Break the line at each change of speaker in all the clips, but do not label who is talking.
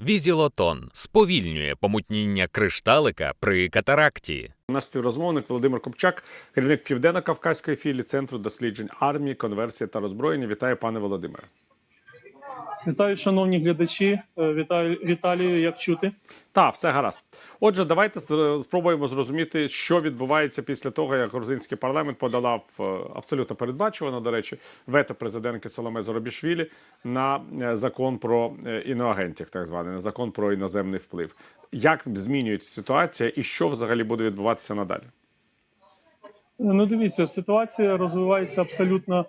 Візілотон сповільнює помутніння кришталика при катаракті.
Наш співрозмовник Володимир Копчак, керівник південно-кавказької філії Центру досліджень армії, конверсії та роззброєння. Вітаю, пане Володимире.
Вітаю, шановні глядачі. Е, Вітаю Віталію. Як чути?
Так, все гаразд. Отже, давайте спробуємо зрозуміти, що відбувається після того, як грузинський парламент подолав е, абсолютно передбачувано, до речі, вето президентки Соломе Зоробішвілі на е, закон про іноагентів, так званий на закон про іноземний вплив. Як змінюється ситуація і що взагалі буде відбуватися надалі?
Ну, дивіться, ситуація розвивається абсолютно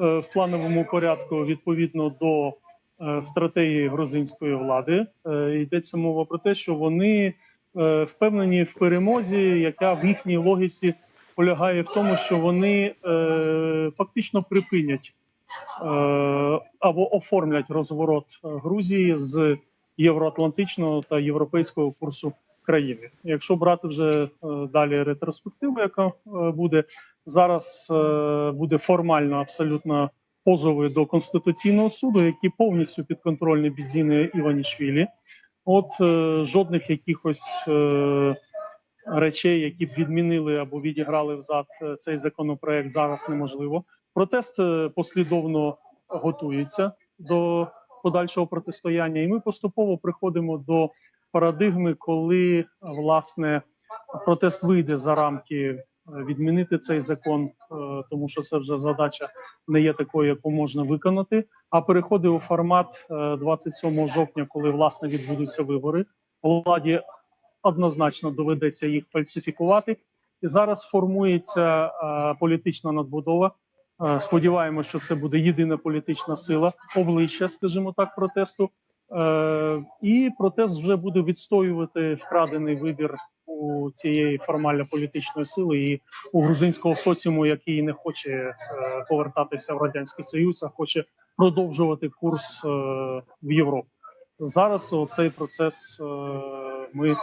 в плановому порядку відповідно до е, стратегії грузинської влади. Е, йдеться мова про те, що вони е, впевнені в перемозі, яка в їхній логіці полягає в тому, що вони е, фактично припинять е, або оформлять розворот е, Грузії з євроатлантичного та європейського курсу країни. Якщо брати вже е, далі ретроспективу, яка е, буде зараз, е, буде формально абсолютно позови до конституційного суду, які повністю підконтрольні Бізіни Іванішвілі. От жодних якихось речей, які б відмінили або відіграли взад цей законопроект, зараз неможливо. Протест послідовно готується до подальшого протистояння, і ми поступово приходимо до парадигми, коли власне протест вийде за рамки е, відмінити цей закон, е, тому що це вже задача не є такою, яку можна виконати. А переходить у формат е, 27 жовтня, коли власне відбудуться вибори. Владі однозначно доведеться їх фальсифікувати. І зараз формується е, політична надбудова. Е, Сподіваємося, що це буде єдина політична сила, обличчя, скажімо так, протесту. Е, і протест вже буде відстоювати вкрадений вибір у цієї формально політичної сили і у грузинського соціуму, який не хоче е, повертатися в радянський союз, а хоче продовжувати курс е, в Європу. Зараз цей процес е, ми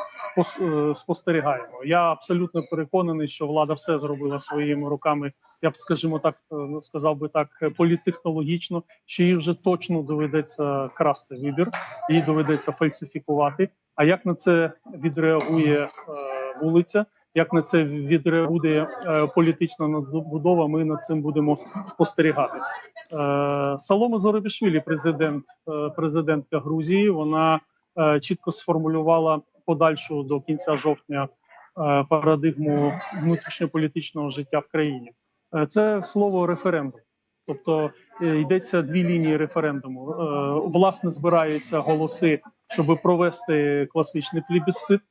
е, спостерігаємо. Я абсолютно переконаний, що влада все зробила своїми руками. Я б, скажімо так, е, сказав би так, політтехнологічно, що їй вже точно доведеться красти вибір, їй доведеться фальсифікувати. А як на це відреагує вулиця? Як на це відреагує е, політична надбудова? Ми над цим будемо спостерігати. Е, Салома Зоробішвілі, президент, е, президентка Грузії, вона чітко сформулювала подальшу до кінця жовтня парадигму внутрішньополітичного життя в країні. Це слово референдум. Тобто йдеться дві лінії референдуму. Власне, збираються голоси, щоб провести класичний плебісцит,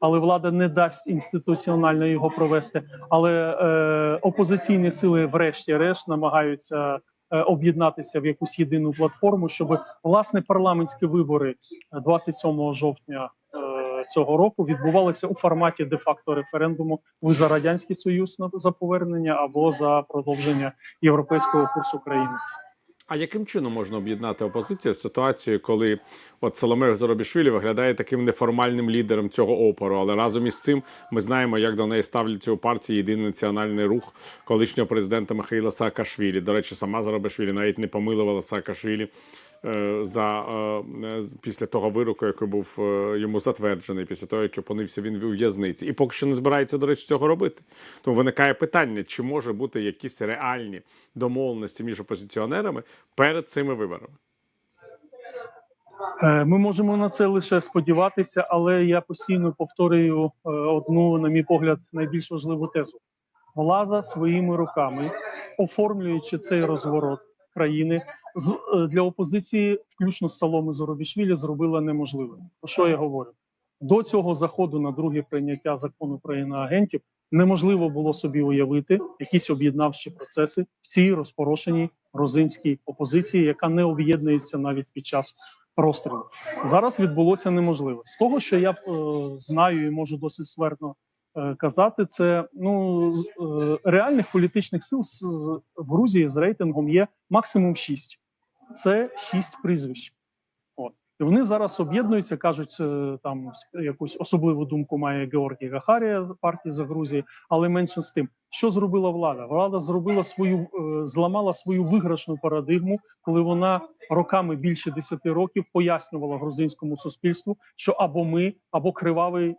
але влада не дасть інституціонально його провести. Але е, опозиційні сили, врешті-решт, намагаються е, об'єднатися в якусь єдину платформу, щоб власне парламентські вибори е, 27 жовтня е, цього року відбувалися у форматі де-факто референдуму ви за радянський союз на за повернення або за продовження європейського курсу країни.
А яким чином можна об'єднати опозицію в ситуацією, коли от Соломех Зоробішвілі виглядає таким неформальним лідером цього опору? Але разом із цим ми знаємо, як до неї ставляться у партії єдиний національний рух колишнього президента Михайла Саакашвілі. До речі, сама Зоробішвілі навіть не помилувала Саакашвілі за е, е, після того вироку, який був е, йому затверджений, після того як опинився він у в'язниці, і поки що не збирається до речі цього робити. Тому виникає питання, чи може бути якісь реальні домовленості між опозиціонерами перед цими виборами.
Е, Ми можемо на це лише сподіватися, але я постійно повторюю е, одну, на мій погляд, найбільш важливу тезу: влада своїми руками, оформлюючи цей розворот країни, з е, для опозиції, включно з Саломи Зоробішвілі, зробила неможливим. Про що я говорю? До цього заходу на друге прийняття закону про іноагентів неможливо було собі уявити якісь об'єднавчі процеси в цій розпорошеній грузинській опозиції, яка не об'єднується навіть під час розстрілу. Зараз відбулося неможливо. З того, що я е, знаю і можу досить свердно казати, це ну е, реальних політичних сил в Грузії з рейтингом є максимум шість. Це шість прізвищ. От. І вони зараз об'єднуються, кажуть, е, там якусь особливу думку має Георгій Гахарія партії за Грузії, але менше з тим, що зробила влада? Влада зробила свою е, зламала свою виграшну парадигму, коли вона роками більше 10 років пояснювала грузинському суспільству, що або ми, або кривавий е,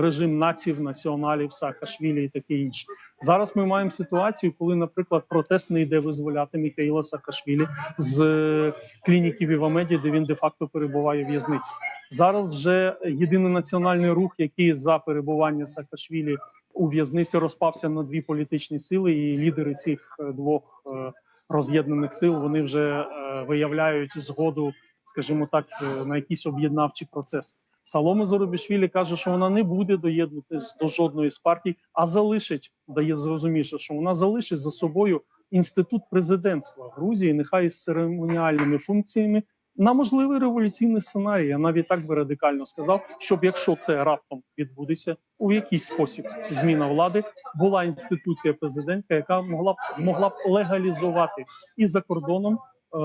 режим наців, націоналів, Саакашвілі і таке інше. Зараз ми маємо ситуацію, коли, наприклад, протест не йде визволяти Міхаїла Саакашвілі з е, клініки в Івамеді, де він де-факто перебуває в в'язниці. Зараз вже єдиний національний рух, який за перебування Саакашвілі у в'язниці розпався на дві політичні сили, і лідери цих е, двох е, роз'єднаних сил вони вже е, виявляють згоду, скажімо так, е, на якийсь об'єднавчий процес. Салома Зоробішвілі каже, що вона не буде доєднуватись до жодної з партій, а залишить, дає зрозуміше, що вона залишить за собою інститут президентства Грузії, нехай з церемоніальними функціями, на можливий революційний сценарій. Я навіть так би радикально сказав, щоб якщо це раптом відбудеться у якийсь спосіб зміна влади, була інституція президентка, яка могла б змогла б легалізувати і за кордоном е,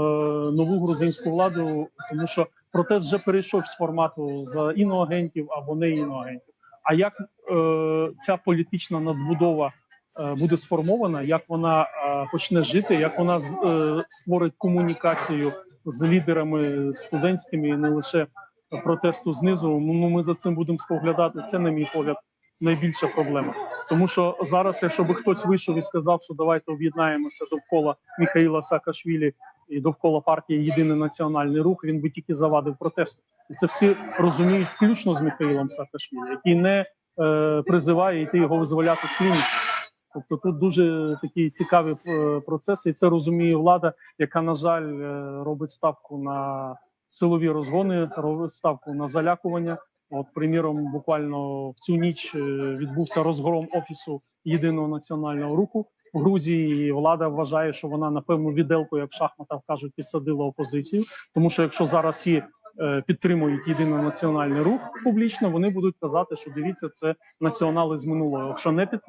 нову грузинську владу, тому що протест вже перейшов з формату за іноагентів або не іноагентів. А як е, ця політична надбудова буде сформована, як вона е, почне жити, як вона е, створить комунікацію з лідерами студентськими і не лише протесту знизу. Ну ми за цим будемо споглядати. Це, на мій погляд, найбільша проблема. Тому що зараз, якщо би хтось вийшов і сказав, що давайте об'єднаємося довкола Міхаїла Саакашвілі і довкола партії Єдиний національний рух, він би тільки завадив протесту. І це всі розуміють, включно з Михаїлом Саакашвілі, який не е, призиває йти його визволяти з клініки. Тобто тут дуже такі цікаві е, процеси, і це розуміє влада, яка на жаль е, робить ставку на силові розгони, робить ставку на залякування. От, приміром, буквально в цю ніч е, відбувся розгром офісу єдиного національного руху в Грузії. І влада вважає, що вона напевно віделку, як в шахматах кажуть, підсадила опозицію. Тому що якщо зараз е, підтримують єдиний національний рух публічно, вони будуть казати, що дивіться, це націонали з минулого. Якщо не під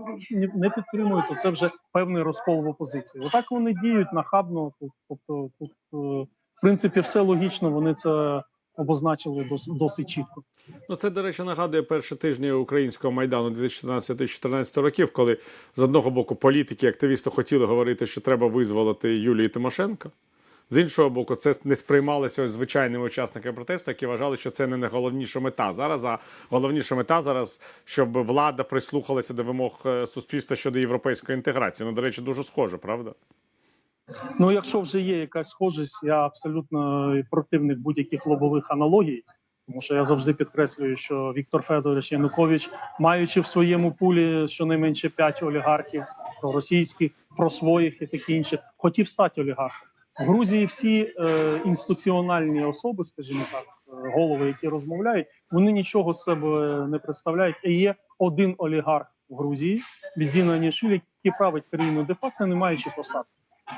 не- підтримують, то це вже певний розкол в опозиції. Отак вони діють нахабно. Тобто, тут е, в принципі все логічно. Вони це обозначили дос- досить чітко.
Ну, це, до речі, нагадує перші тижні українського майдану 2014-2014 років, коли з одного боку політики, активісти хотіли говорити, що треба визволити Юлію Тимошенко. З іншого боку, це не сприймалося звичайними учасниками протесту, які вважали, що це не найголовніша мета зараз. А головніша мета зараз, щоб влада прислухалася до вимог е, суспільства щодо європейської інтеграції. Ну, до речі, дуже схоже, правда?
Ну, якщо вже є якась схожість, я абсолютно противник будь-яких лобових аналогій, тому що я завжди підкреслюю, що Віктор Федорович Янукович, маючи в своєму пулі щонайменше п'ять олігархів російських, про своїх і таке інше, хотів стати олігархом. В Грузії всі е, інституціональні особи, скажімо так, е, голови, які розмовляють, вони нічого з себе не представляють. І є один олігарх в Грузії, Бізіна Анішвілі, який править країну де-факто, не маючи посад.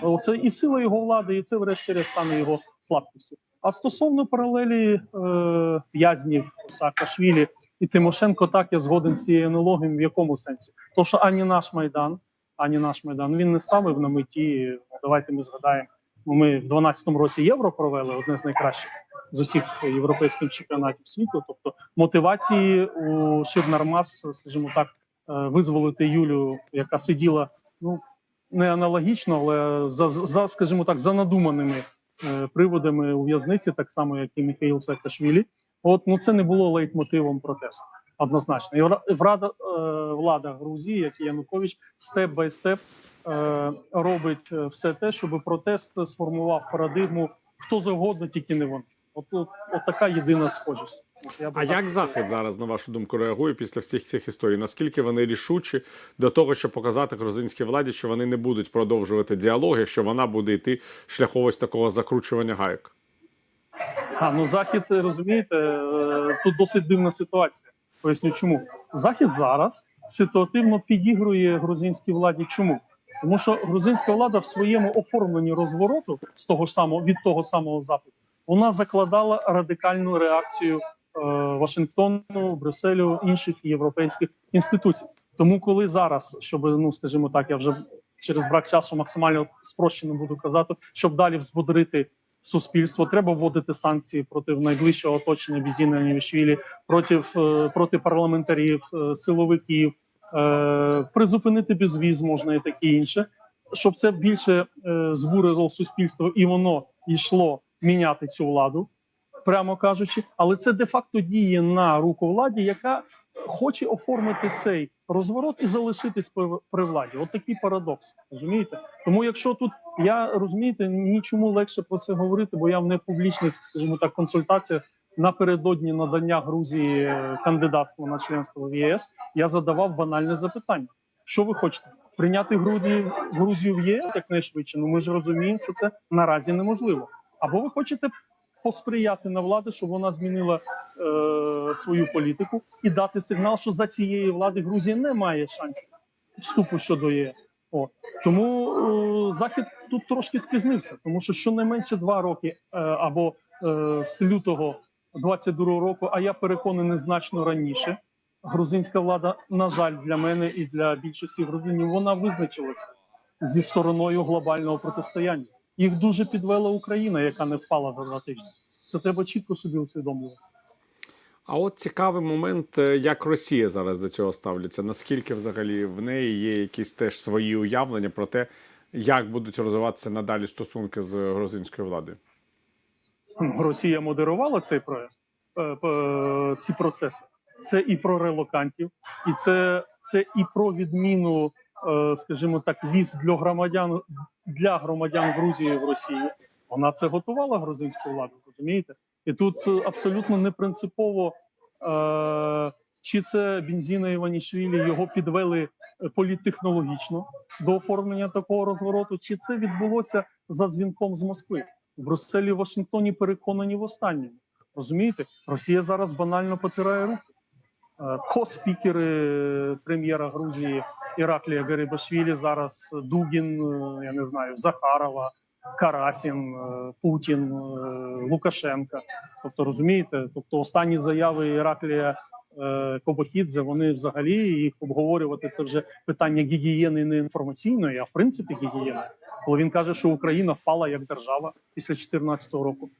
Оце і сила його влади, і це врешті-решт стане його слабкістю. А стосовно паралелі е, в'язнів Саакашвілі і Тимошенко, так я згоден з цією аналогією. В якому сенсі? То, що ані наш майдан, ані наш майдан він не ставив на меті. Давайте ми згадаємо. Ми в 12-му році євро провели одне з найкращих з усіх європейських чемпіонатів світу. Тобто мотивації у Ширнармас, скажімо так, е, визволити Юлю, яка сиділа ну не аналогічно, але за, за скажімо так, за надуманими е, приводами у в'язниці, так само як і Михаїл Саакашвілі. От ну це не було лейтмотивом протесту. Однозначно, і влада, е, влада Грузії, як і Янукович, степ бай степ робить е, все те, щоб протест сформував парадигму хто завгодно, тільки не вони. От, от, от така єдина схожість. Я
А як. Захід зараз, на вашу думку, реагує після всіх цих історій? Наскільки вони рішучі до того, щоб показати грузинській владі, що вони не будуть продовжувати діалог, якщо вона буде йти шляхом ось такого закручування гайок?
А, ну захід, розумієте, е, тут досить дивна ситуація. Поясню, чому захід зараз ситуативно підігрує грузинській владі. Чому? Тому що грузинська влада в своєму оформленні розвороту з того ж самого від того самого запиту вона закладала радикальну реакцію е, Вашингтону, Брюсселю, інших європейських інституцій. Тому, коли зараз, щоб ну скажімо так, я вже через брак часу максимально спрощено буду казати, щоб далі взбодрити суспільство, треба вводити санкції проти найближчого оточення Бізіна Нівішвілі, проти, е, проти парламентарів, е, силовиків, призупинити безвіз можна і таке інше, щоб це більше е, збурило суспільство і воно йшло міняти цю владу, прямо кажучи, але це де-факто діє на руку владі, яка хоче оформити цей розворот і залишитись при владі. От такий парадокс. Розумієте? Тому, якщо тут я розумієте, нічому легше про це говорити, бо я в непублічних, скажімо так, консультаціях напередодні надання Грузії е, кандидатства на членство в ЄС я задавав банальне запитання: що ви хочете? Прийняти Грузію, Грузію в ЄС якнайшвидше? Ну ми ж розуміємо, що це наразі неможливо. Або ви хочете посприяти на владу, щоб вона змінила е, свою політику і дати сигнал, що за цієї влади Грузія не має шансів вступу щодо ЄС. О тому е, захід тут трошки спізнився, тому що щонайменше два роки е, або е, з лютого 22 року, а я переконаний значно раніше. Грузинська влада, на жаль, для мене і для більшості грузинів, вона визначилася зі стороною глобального протистояння. Їх дуже підвела Україна, яка не впала за два тижні. Це треба чітко собі усвідомлювати.
А от цікавий момент, е, як Росія зараз до цього ставляться. Наскільки взагалі в неї є якісь теж свої уявлення про те, як будуть розвиватися надалі стосунки з грузинською владою?
Росія модерувала цей проект, е, е, ці процеси. Це і про релокантів, і це, це і про відміну, е, скажімо так, віз для громадян для громадян Грузії в Росії. Вона це готувала грузинську владу, розумієте? І тут абсолютно не принципово, чи це Бензіна Іванішвілі його підвели політтехнологічно до оформлення такого розвороту, чи це відбулося за дзвінком з Москви. В Брюсселі, Вашингтоні переконані в останньому. Розумієте, Росія зараз банально потирає руки. Е, Ко-спікери прем'єра Грузії Іраклія Гарибашвілі зараз Дугін, е, я не знаю, Захарова, Карасін, е, Путін, Лукашенка. Тобто, розумієте, тобто останні заяви Іраклія Кобохідзе, вони взагалі їх обговорювати це вже питання гігієни не інформаційної, а в принципі гігієни. Коли він каже, що Україна впала як держава після 2014 року.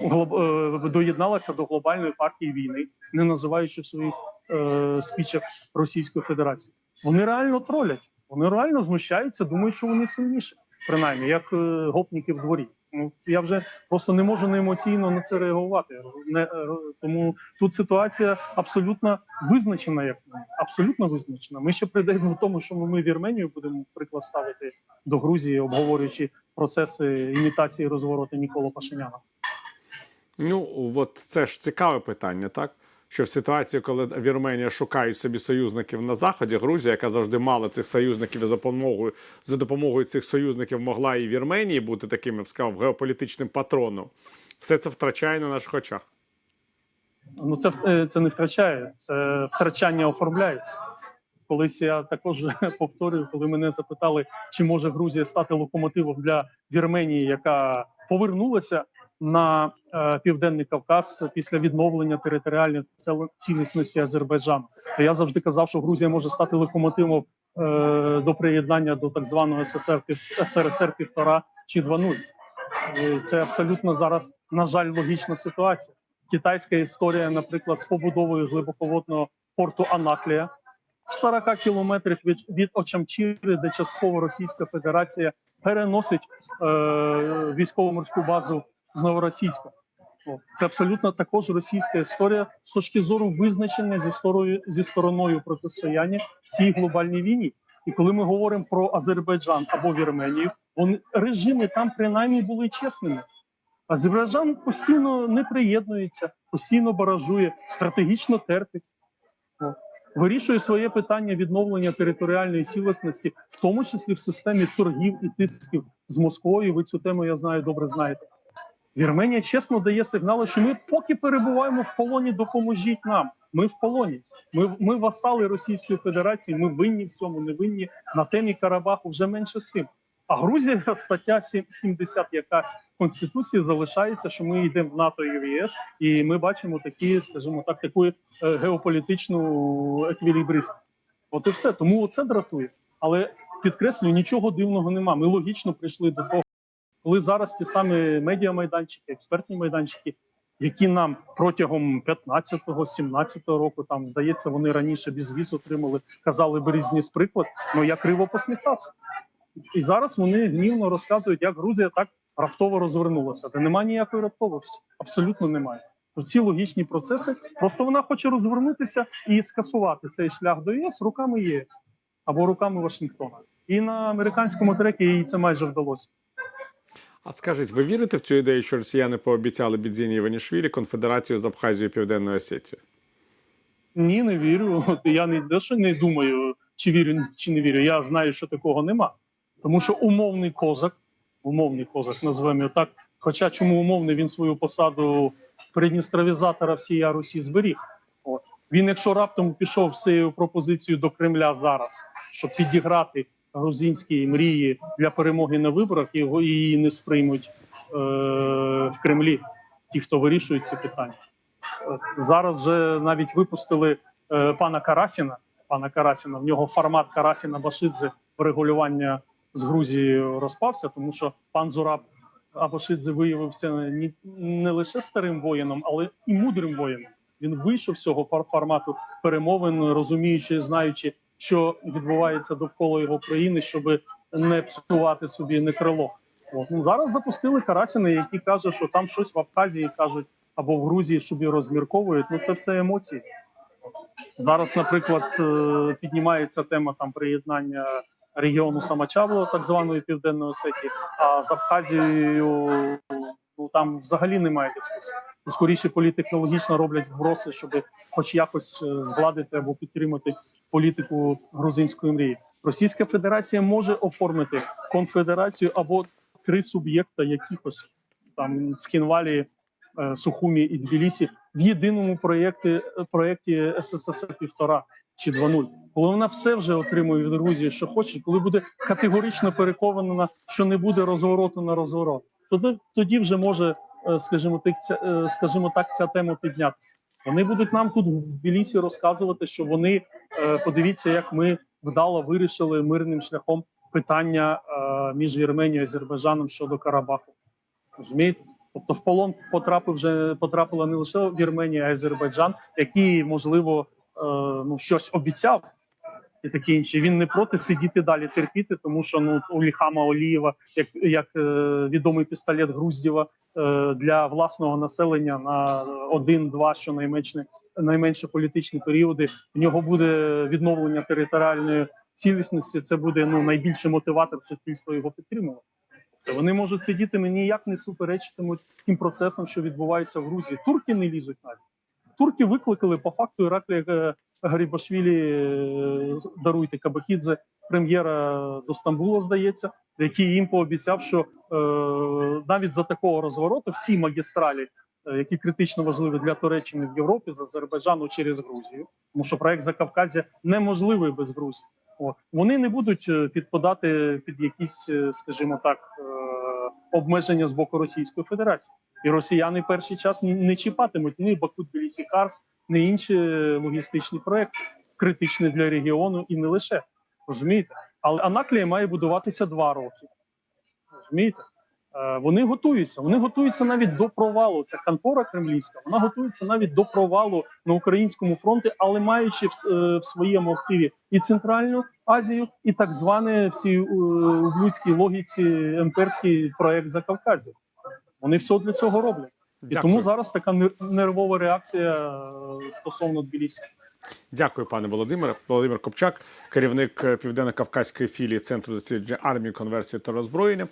Глоб... е, доєдналася до глобальної партії війни, не називаючи своїх е, спічах Російської Федерації. Вони реально тролять, вони реально знущаються, думають, що вони сильніші, принаймні, як е, гопніки в дворі. Ну я вже просто не можу не емоційно на це реагувати. Не, е, тому тут ситуація абсолютно визначена, як абсолютно визначена. Ми ще прийдемо до тому, що ми Вірменію будемо приклад ставити до Грузії, обговорюючи процеси імітації розвороту Нікола Пашиняна.
Ну, от це ж цікаве питання, так? Що в ситуації, коли Вірменія шукає собі союзників на заході, Грузія, яка завжди мала цих союзників і за допомогою за допомогою цих союзників могла і Вірменії бути таким, я б сказав, геополітичним патроном, все це втрачає на наших очах.
Ну це е, це не втрачає, це втрачання оформляється. Колись я також повторюю, коли мене запитали, чи може Грузія стати локомотивом для Вірменії, яка повернулася на е, південний Кавказ після відновлення територіальної цілісності Азербайджану. Я завжди казав, що Грузія може стати локомотивом е, до приєднання до так званого СССР СРСР півтора чи 2.0. І Це абсолютно зараз, на жаль, логічна ситуація. Китайська історія, наприклад, з побудовою глибоководного порту Анаклія в 40 кілометрах від, від Очамчіри, де частково Російська Федерація переносить е, військово-морську базу з Новоросійська. О, Це абсолютно також російська історія з точки зору визначення зі стороною зі стороною протистояння в цій глобальній війні. І коли ми говоримо про Азербайджан або Вірменію, вони режими там принаймні були чесними. Азербайджан постійно не приєднується, постійно баражує, стратегічно терпить. Вирішує своє питання відновлення територіальної цілісності, в тому числі в системі торгів і тисків з Москвою. Ви цю тему я знаю, добре знаєте. Вірменія чесно дає сигнали, що ми поки перебуваємо в полоні, допоможіть нам. Ми в полоні. Ми, ми васали Російської Федерації. Ми винні в цьому, не винні на темі Карабаху вже менше з тим. А Грузія стаття 70 якась конституції залишається, що ми йдемо в НАТО і в ЄС, і ми бачимо такі, скажімо так, таку е, геополітичну еквілібрист. От і все. Тому це дратує. Але підкреслюю, нічого дивного нема. Ми логічно прийшли до того, коли зараз ті самі медіамайданчики, експертні майданчики, які нам протягом 15-го, 17-го року, там здається, вони раніше безвіз отримали, казали Березніс приклад. Ну я криво посміхався. І зараз вони гнівно розказують, як Грузія так раптово розвернулася. Та немає ніякої раптовості, абсолютно немає. Ці логічні процеси. Просто вона хоче розвернутися і скасувати цей шлях до ЄС руками ЄС або руками Вашингтона. І на американському трекі їй це майже вдалося.
А скажіть, ви вірите в цю ідею, що росіяни пообіцяли Бідзіні Іванішвілі конфедерацію з Абхазією і Південною Осетією?
Ні, не вірю. От Я не дещо не думаю, чи вірю, чи не вірю. Я знаю, що такого нема. Тому що умовний козак, умовний козак, називаємо його так. Хоча чому умовний він свою посаду придністровізатора всієї Русі зберіг. От. Він, якщо раптом пішов з цією пропозицією до Кремля зараз, щоб підіграти грузинські мрії для перемоги на виборах, його її не сприймуть е- в Кремлі, ті, хто вирішують ці питання. Зараз вже навіть випустили е, пана Карасіна. Пана Карасіна. В нього формат Карасіна Башидзе врегулювання з Грузією розпався, тому що пан Зураб Абашидзе виявився не, не лише старим воїном, але і мудрим воїном. Він вийшов з цього фор- формату перемовин, розуміючи, знаючи, що відбувається довкола його країни, щоб не псувати собі не крило. От ну зараз запустили Карасіна, який каже, що там щось в Абхазії кажуть або в Грузії собі розмірковують. Ну це все емоції. Зараз, наприклад, е, піднімається тема там приєднання регіону Самачабло, так званої південної Осетії, а з Абхазією ну там взагалі немає дискусії. Ну, Скоріше політехнологічно роблять вброси, щоб хоч якось е, згладити або підтримати політику грузинської мрії. Російська Федерація може оформити конфедерацію або три суб'єкта якихось там Цхінвалі, е, Сухумі і Тбілісі в єдиному проєкті проєкті СССР півтора чи 2.0. Коли вона все вже отримує від Грузії, що хоче, коли буде категорично переконана, що не буде розвороту на розворот, тоді тоді вже може, е, скажімо ця, е, скажімо так, ця тема піднятися. Вони будуть нам тут в Тбілісі розказувати, що вони е, подивіться, як ми вдало вирішили мирним шляхом питання між Вірменією і Азербайджаном щодо Карабаху. Розумієте? Тобто в полон потрапив вже потрапила не лише Вірменія, а й Азербайджан, який можливо ну щось обіцяв і таке інше. Він не проти сидіти далі терпіти, тому що ну у Ліхама Олієва, як, як е, відомий пістолет Груздєва е, для власного населення на один-два, що найменше найменше політичні періоди. В нього буде відновлення територіальної цілісності. Це буде ну найбільший мотиватор суспільства його підтримувати. Вони можуть сидіти мені ніяк не суперечитимуть тим процесам, що відбуваються в Грузії. Турки не лізуть навіть. Турки викликали по факту Іраклі е, Гарібашвілі, е, даруйте Кабахідзе, прем'єра до Стамбула, здається, який їм пообіцяв, що е, навіть за такого розвороту всі магістралі, е, які критично важливі для Туреччини в Європі, з Азербайджану через Грузію, тому що проект Закавказя неможливий без Грузії. От. Вони не будуть підпадати під якісь, скажімо так, обмеження з боку Російської Федерації. І росіяни перший час не чіпатимуть ні Баку Тбілісі Карс, ні інші логістичні проекти, критичні для регіону і не лише. Розумієте? Але Анаклія має будуватися два роки. Розумієте? Е, Вони готуються. Вони готуються навіть до провалу. Ця контора кремлівська, вона готується навіть до провалу на українському фронті, але маючи в, е, в своєму активі і Центральну Азію, і так зване в цій ублюдській логіці імперський проект Закавказя. Вони все для цього роблять. І тому зараз така нервова реакція е, стосовно Тбілісі.
Дякую, пане Володимире. Володимир Копчак, керівник е, південно-кавказької філії Центру дослідження армії, конверсії та роззброєння.